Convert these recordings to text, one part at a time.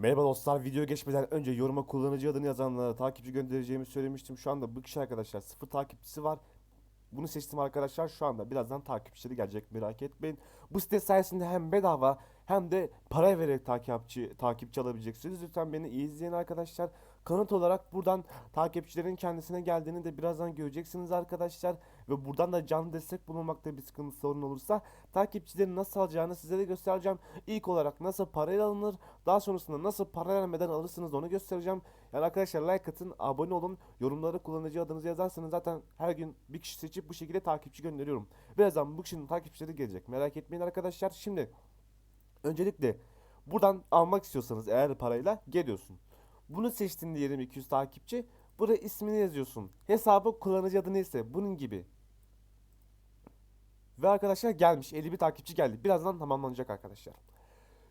Merhaba dostlar, video geçmeden önce yoruma kullanıcı adını yazanlara takipçi göndereceğimi söylemiştim. Şu anda bu kişi arkadaşlar sıfır takipçisi var. Bunu seçtim arkadaşlar şu anda birazdan takipçileri gelecek merak etmeyin. Bu site sayesinde hem bedava hem de para vererek takipçi takipçi alabileceksiniz. Lütfen beni iyi izleyin arkadaşlar. Kanıt olarak buradan takipçilerin kendisine geldiğini de birazdan göreceksiniz arkadaşlar. Ve buradan da canlı destek bulunmakta bir sıkıntı sorun olursa takipçilerin nasıl alacağını size de göstereceğim. İlk olarak nasıl parayla alınır daha sonrasında nasıl para vermeden alırsınız onu göstereceğim. Yani arkadaşlar like atın, abone olun, yorumlara kullanıcı adınızı yazarsanız zaten her gün bir kişi seçip bu şekilde takipçi gönderiyorum. Birazdan bu kişinin takipçileri gelecek merak etmeyin arkadaşlar. Şimdi öncelikle buradan almak istiyorsanız eğer parayla geliyorsun. Bunu seçtin diyelim 200 takipçi. Buraya ismini yazıyorsun. Hesabı kullanıcı adı neyse bunun gibi. Ve arkadaşlar gelmiş 51 takipçi geldi. Birazdan tamamlanacak arkadaşlar.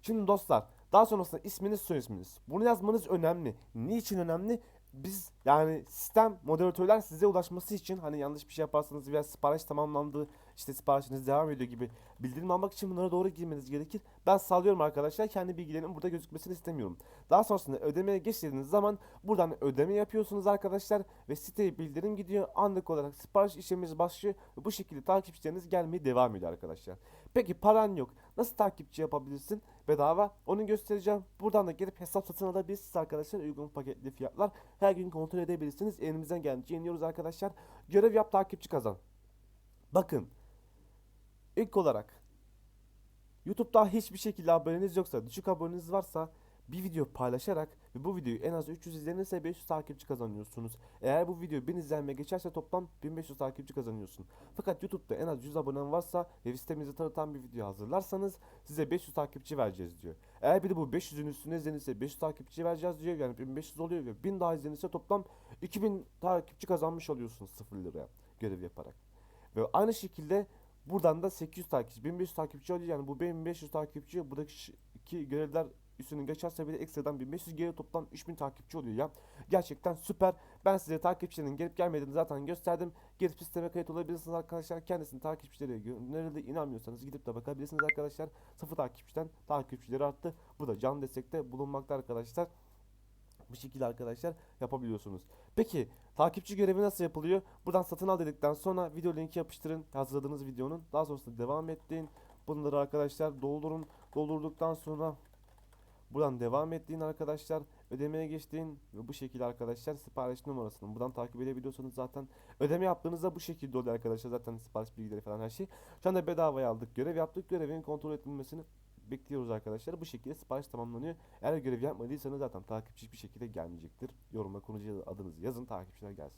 Şimdi dostlar daha sonrasında isminiz soy isminiz. Bunu yazmanız önemli. Niçin önemli? Biz yani sistem moderatörler size ulaşması için hani yanlış bir şey yaparsanız veya sipariş tamamlandı işte siparişiniz devam ediyor gibi bildirim almak için bunlara doğru girmeniz gerekir. Ben sallıyorum arkadaşlar kendi bilgilerinin burada gözükmesini istemiyorum. Daha sonrasında ödemeye geçtiğiniz zaman buradan ödeme yapıyorsunuz arkadaşlar ve siteye bildirim gidiyor. Anlık olarak sipariş işlemimiz başlıyor ve bu şekilde takipçileriniz gelmeye devam ediyor arkadaşlar. Peki paran yok. Nasıl takipçi yapabilirsin? Bedava. Onu göstereceğim. Buradan da gelip hesap satın alabilirsiniz arkadaşlar. Uygun paketli fiyatlar. Her gün kontrol edebilirsiniz. Elimizden geldikçe yeniyoruz arkadaşlar. Görev yap takipçi kazan. Bakın. İlk olarak YouTube'da hiçbir şekilde aboneniz yoksa, düşük aboneniz varsa bir video paylaşarak ve bu videoyu en az 300 izlenirse 500 takipçi kazanıyorsunuz. Eğer bu video 1000 izlenme geçerse toplam 1500 takipçi kazanıyorsun. Fakat YouTube'da en az 100 abonen varsa ve sitemizi tanıtan bir video hazırlarsanız size 500 takipçi vereceğiz diyor. Eğer bir de bu 500'ün üstüne izlenirse 500 takipçi vereceğiz diyor. Yani 1500 oluyor ve 1000 daha izlenirse toplam 2000 takipçi kazanmış oluyorsunuz 0 liraya görev yaparak. Ve aynı şekilde buradan da 800 takipçi, 1500 takipçi oluyor. Yani bu 1500 takipçi buradaki görevler üstünü geçerse bile ekstradan 1500 geri toplam 3000 takipçi oluyor ya. Gerçekten süper. Ben size takipçilerin gelip gelmediğini zaten gösterdim. Gelip sisteme kayıt olabilirsiniz arkadaşlar. Kendisini takipçileri gönderildi. İnanmıyorsanız gidip de bakabilirsiniz arkadaşlar. Sıfır takipçiden takipçileri arttı. Bu da can destekte bulunmakta arkadaşlar. Bu şekilde arkadaşlar yapabiliyorsunuz. Peki takipçi görevi nasıl yapılıyor? Buradan satın al dedikten sonra video linki yapıştırın hazırladığınız videonun. Daha sonrasında devam ettiğin bunları arkadaşlar doldurun. Doldurduktan sonra buradan devam ettiğin arkadaşlar ödemeye geçtiğin ve bu şekilde arkadaşlar sipariş numarasını buradan takip edebiliyorsanız zaten ödeme yaptığınızda bu şekilde oluyor arkadaşlar zaten sipariş bilgileri falan her şey. Şu anda bedavaya aldık görev yaptık görevin kontrol edilmesini bekliyoruz arkadaşlar. Bu şekilde sipariş tamamlanıyor. Eğer görev yapmadıysanız zaten takipçi hiçbir şekilde gelmeyecektir. Yoruma konucu adınızı yazın takipçiler gelsin.